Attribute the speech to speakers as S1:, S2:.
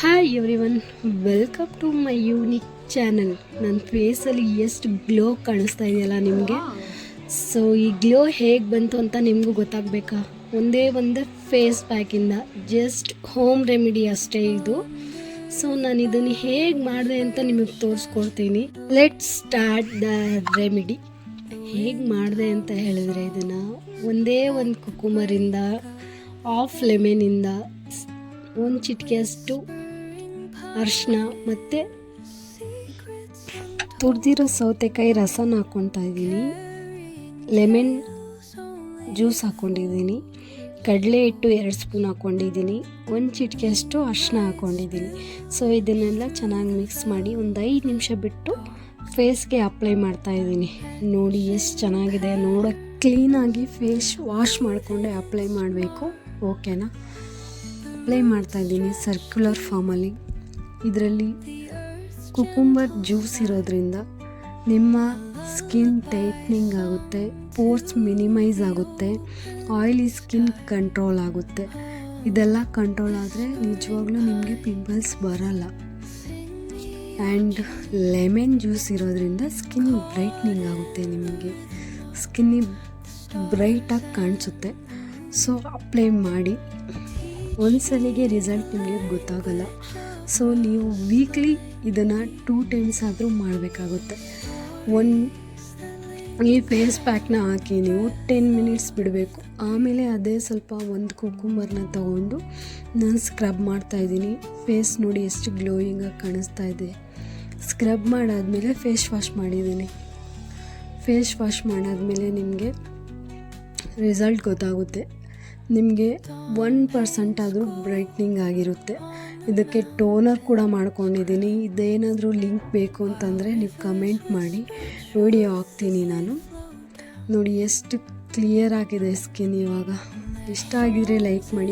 S1: Hi everyone welcome to my unique channel ನನ್ನ ಫೇಸಲ್ಲಿ ಎಷ್ಟು ಗ್ಲೋ ಕಾಣಿಸ್ತಾ ಇದೆಯಲ್ಲ ನಿಮಗೆ? ಸೊ ಈ ಗ್ಲೋ ಹೇಗೆ ಬಂತು ಅಂತ ನಿಮಗೂ ಗೊತ್ತಾಗಬೇಕಾ? ಒಂದೇ ಒಂದು ಫೇಸ್ ಪ್ಯಾಕಿಂದ ಜಸ್ಟ್ ಹೋಮ್ ರೆಮಿಡಿ ಅಷ್ಟೇ ಇದು. ಸೊ ನಾನು ಇದನ್ನು ಹೇಗೆ ಮಾಡಿದೆ ಅಂತ ನಿಮಗೆ ತೋರಿಸ್ಕೊಡ್ತೀನಿ. ಲೆಟ್ ಸ್ಟಾರ್ಟ್ ದ ರೆಮಿಡಿ ಹೇಗೆ ಮಾಡಿದೆ ಅಂತ ಹೇಳಿದ್ರೆ ಇದನ್ನು ಒಂದೇ ಒಂದು ಕುಕುಮರಿಂದ ಆಫ್ ಲೆಮೆನಿಂದ ಒಂದು ಚಿಟಿಕೆಯಷ್ಟು ಅರಿಶಿನ ಮತ್ತು ತುರಿದಿರೋ ಸೌತೆಕಾಯಿ ರಸನ ಹಾಕ್ಕೊತಾ ಇದ್ದೀನಿ. ಲೆಮನ್ ಜ್ಯೂಸ್ ಹಾಕ್ಕೊಂಡಿದ್ದೀನಿ. ಕಡಲೆ ಹಿಟ್ಟು ಎರಡು ಸ್ಪೂನ್ ಹಾಕ್ಕೊಂಡಿದ್ದೀನಿ. ಒಂದು ಚಿಟಿಕೆಯಷ್ಟು ಅರಿಶಿನ ಹಾಕ್ಕೊಂಡಿದ್ದೀನಿ. ಸೊ ಇದನ್ನೆಲ್ಲ ಚೆನ್ನಾಗಿ ಮಿಕ್ಸ್ ಮಾಡಿ ಒಂದು ಐದು ನಿಮಿಷ ಬಿಟ್ಟು ಫೇಸ್ಗೆ ಅಪ್ಲೈ ಮಾಡ್ತಾ ಇದ್ದೀನಿ. ನೋಡಿ ಎಷ್ಟು ಚೆನ್ನಾಗಿದೆ. ನೋಡೋಕ್ಕೆ ಕ್ಲೀನಾಗಿ ಫೇಸ್ ವಾಶ್ ಮಾಡಿಕೊಂಡೆ ಅಪ್ಲೈ ಮಾಡಬೇಕು. ಓಕೆನಾ ಅಪ್ಲೈ ಮಾಡ್ತಾ ಇದ್ದೀನಿ ಸರ್ಕ್ಯುಲರ್ ಫಾರ್ಮಲ್ಲಿ ಇದರಲ್ಲಿ ಕುಕುಂಬರ್ ಜ್ಯೂಸ್ ಇರೋದ್ರಿಂದ ನಿಮ್ಮ ಸ್ಕಿನ್ ಟೈಟ್ನಿಂಗ್ ಆಗುತ್ತೆ, ಪೋರ್ಸ್ ಮಿನಿಮೈಸ್ ಆಗುತ್ತೆ, ಆಯಿಲಿ ಸ್ಕಿನ್ ಕಂಟ್ರೋಲ್ ಆಗುತ್ತೆ. ಇದೆಲ್ಲ ಕಂಟ್ರೋಲ್ ಆದರೆ ನಿಜವಾಗ್ಲೂ ನಿಮಗೆ ಪಿಂಪಲ್ಸ್ ಬರಲ್ಲ. ಆ್ಯಂಡ್ ಲೆಮನ್ ಜ್ಯೂಸ್ ಇರೋದ್ರಿಂದ ಸ್ಕಿನ್ ಬ್ರೈಟ್ನಿಂಗ್ ಆಗುತ್ತೆ ನಿಮಗೆ. ಸ್ಕಿನ್ನಿ ಬ್ರೈಟಾಗಿ ಕಾಣಿಸುತ್ತೆ. ಸೊ ಅಪ್ಲೈ ಮಾಡಿ. ಒಂದ್ಸಲಿಗೆ ರಿಸಲ್ಟ್ ನಿಮಗೆ ಗೊತ್ತಾಗಲ್ಲ. ಸೊ ನೀವು ವೀಕ್ಲಿ ಇದನ್ನು ಟೂ ಟೈಮ್ಸ್ ಆದರೂ ಮಾಡಬೇಕಾಗುತ್ತೆ. ಒನ್ ಈ ಫೇಸ್ ಪ್ಯಾಕ್ನ ಹಾಕಿ ನೀವು ಟೆನ್ ಮಿನಿಟ್ಸ್ ಬಿಡಬೇಕು. ಆಮೇಲೆ ಅದೇ ಸ್ವಲ್ಪ ಒಂದು ಕುಕ್ಕುಂಬರ್ನ ತಗೊಂಡು ನಾನು ಸ್ಕ್ರಬ್ ಮಾಡ್ತಾಯಿದ್ದೀನಿ ಫೇಸ್ ನೋಡಿ ಎಷ್ಟು ಗ್ಲೋಯಿಂಗಾಗಿ ಕಾಣಿಸ್ತಾ ಇದೆ. ಸ್ಕ್ರಬ್ ಮಾಡಾದಮೇಲೆ ಫೇಸ್ ವಾಶ್ ಮಾಡಿದ್ದೀನಿ. ಫೇಸ್ ವಾಶ್ ಮಾಡಾದಮೇಲೆ ನಿಮಗೆ ರಿಸಲ್ಟ್ ಗೊತ್ತಾಗುತ್ತೆ. ನಿಮಗೆ ಒನ್ ಪರ್ಸೆಂಟ್ ಆದರೂ ಬ್ರೈಟ್ನಿಂಗ್ ಆಗಿರುತ್ತೆ. ಇದಕ್ಕೆ ಟೋನರ್ ಕೂಡ ಮಾಡ್ಕೊಂಡಿದ್ದೀನಿ. ಇದೇನಾದರೂ ಲಿಂಕ್ ಬೇಕು ಅಂತಂದರೆ ನೀವು ಕಮೆಂಟ್ ಮಾಡಿ. ವಿಡಿಯೋ ಹಾಕ್ತೀನಿ ನಾನು. ನೋಡಿ, ಎಷ್ಟು ಕ್ಲಿಯರ್ ಆಗಿದೆ ಸ್ಕಿನ್ ಇವಾಗ. ಇಷ್ಟ ಆಗಿದ್ರೆ ಲೈಕ್ ಮಾಡಿ.